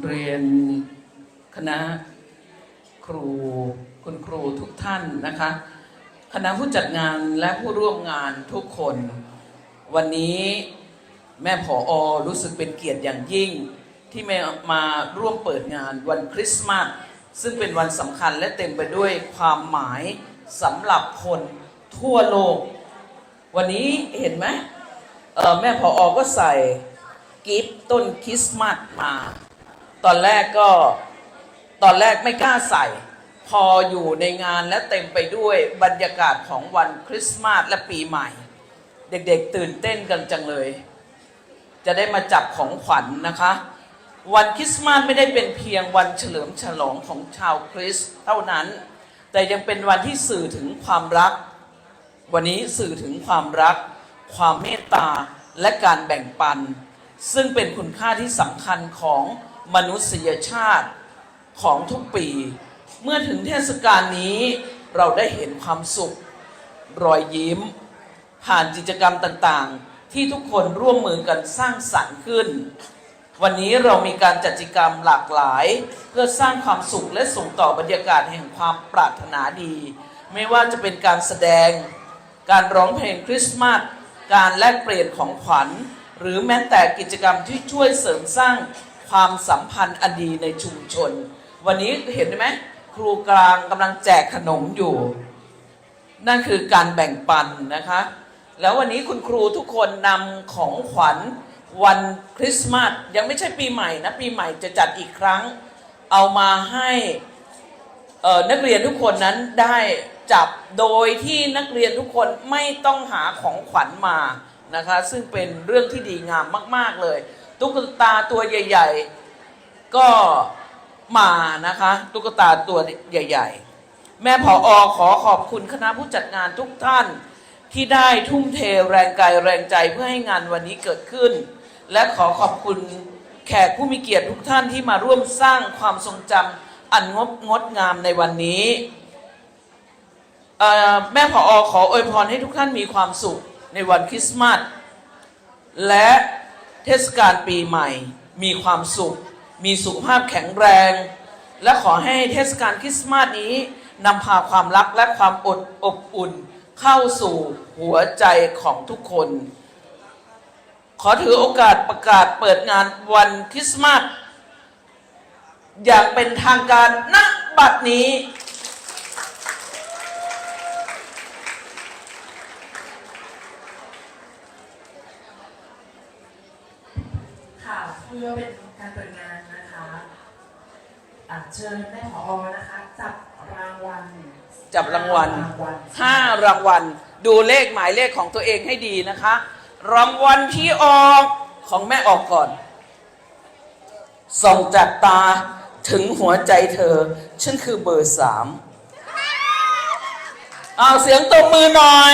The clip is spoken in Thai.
เรียนคณะครูคุณครูทุกท่านนะคะ คณะผู้จัดงานและผู้ร่วมงานทุกคน วันนี้แม่ผออรู้สึกเป็นเกียรติอย่างยิ่ง ที่แม่มาร่วมเปิดงานวันคริสต์มาสซึ่งเป็นวันสำคัญและเต็มไปด้วยความหมายสำหรับคนทั่วโลก วันนี้เห็นไหมแม่ผออก็ใส่กิฟต์ต้นคริสต์มาสมา ตอนแรกก็ตอนแรกไม่กล้าใส่ พออยู่ในงานและเต็มไปด้วยบรรยากาศของวันคริสต์มาสและปีใหม่ เด็กๆตื่นเต้นกันจังเลย จะได้มาจับของขวัญนนะคะ วันคริสต์มาสไม่ได้เป็นเพียงวันเฉลิมฉลองของชาวคริสต์เท่านั้น แต่ยังเป็นวันที่สื่อถึงความรัก วันนี้สื่อถึงความรัก ความเมตตาและการแบ่งปัน ซึ่งเป็นคุณค่าที่สำคัญของ มนุษยชาติของทุกปี เมื่อถึงเทศกาลนี้เราได้เห็นความสุข รอยยิ้ม ผ่านกิจกรรมต่างๆ ที่ทุกคนร่วมมือกันสร้างสรรค์ขึ้น วันนี้เรามีการจัดกิจกรรมหลากหลาย เพื่อสร้างความสุขและส่งต่อบรรยากาศแห่งความปรารถนาดี ไม่ว่าจะเป็นการแสดง การร้องเพลงคริสต์มาสการแลกเปลี่ยนของขวัญ หรือแม้แต่กิจกรรมที่ช่วยเสริมสร้าง ความสัมพันธ์อดีในชุมชน วันนี้เห็นไหมครูกลางกำลังแจกขนมอยู่ นั่นคือการแบ่งปันนะคะ แล้ววันนี้คุณครูทุกคนนำของขวัญวันคริสต์มาสยังไม่ใช่ปีใหม่นะปีใหม่จะจัดอีกครั้ง เอามาให้นักเรียนทุกคนนั้นได้จับโดยที่นักเรียนทุกคนไม่ต้องหาของขวัญมานะคะ ซึ่งเป็นเรื่องที่ดีงามมาก ๆ เลย ตุ๊กตาตัวใหญ่ ๆ ก็มานะคะ ตุ๊กตาตัวใหญ่ ๆ แม่ผออขอขอบคุณคณะผู้จัดงานทุกท่านที่ได้ทุ่มเทแรงกายแรงใจเพื่อให้งานวันนี้เกิดขึ้น และขอขอบคุณแขกผู้มีเกียรติทุกท่านที่มาร่วมสร้างความทรงจำอันงดงดงามในวันนี้แม่ผออขออวยพรให้ทุกท่านมีความสุขในวันคริสต์มาสและ เทศกาลปีใหม่ มีความสุข มีสุขภาพแข็งแรง และขอให้เทศกาลคริสต์มาสนี้นำพาความรักและความอดอบอุ่น เข้าสู่หัวใจของทุกคน ขอถือโอกาสประกาศเปิดงานวันคริสต์มาสอย่างเป็นทางการณบัดนี้ ค่ะเพื่อเป็นการเปิดงานนะคะอะเชิญแม่ผอนะคะจับรางวัลจับรางวัลรางวัลห้ารางวัล ดูเลขหมายเลขของตัวเองให้ดีนะคะ รางวัลที่ออกของแม่ออกก่อน ส่องจากตาถึงหัวใจเธอ ฉันคือเบอร์สามเอาเสียงตบมือหน่อย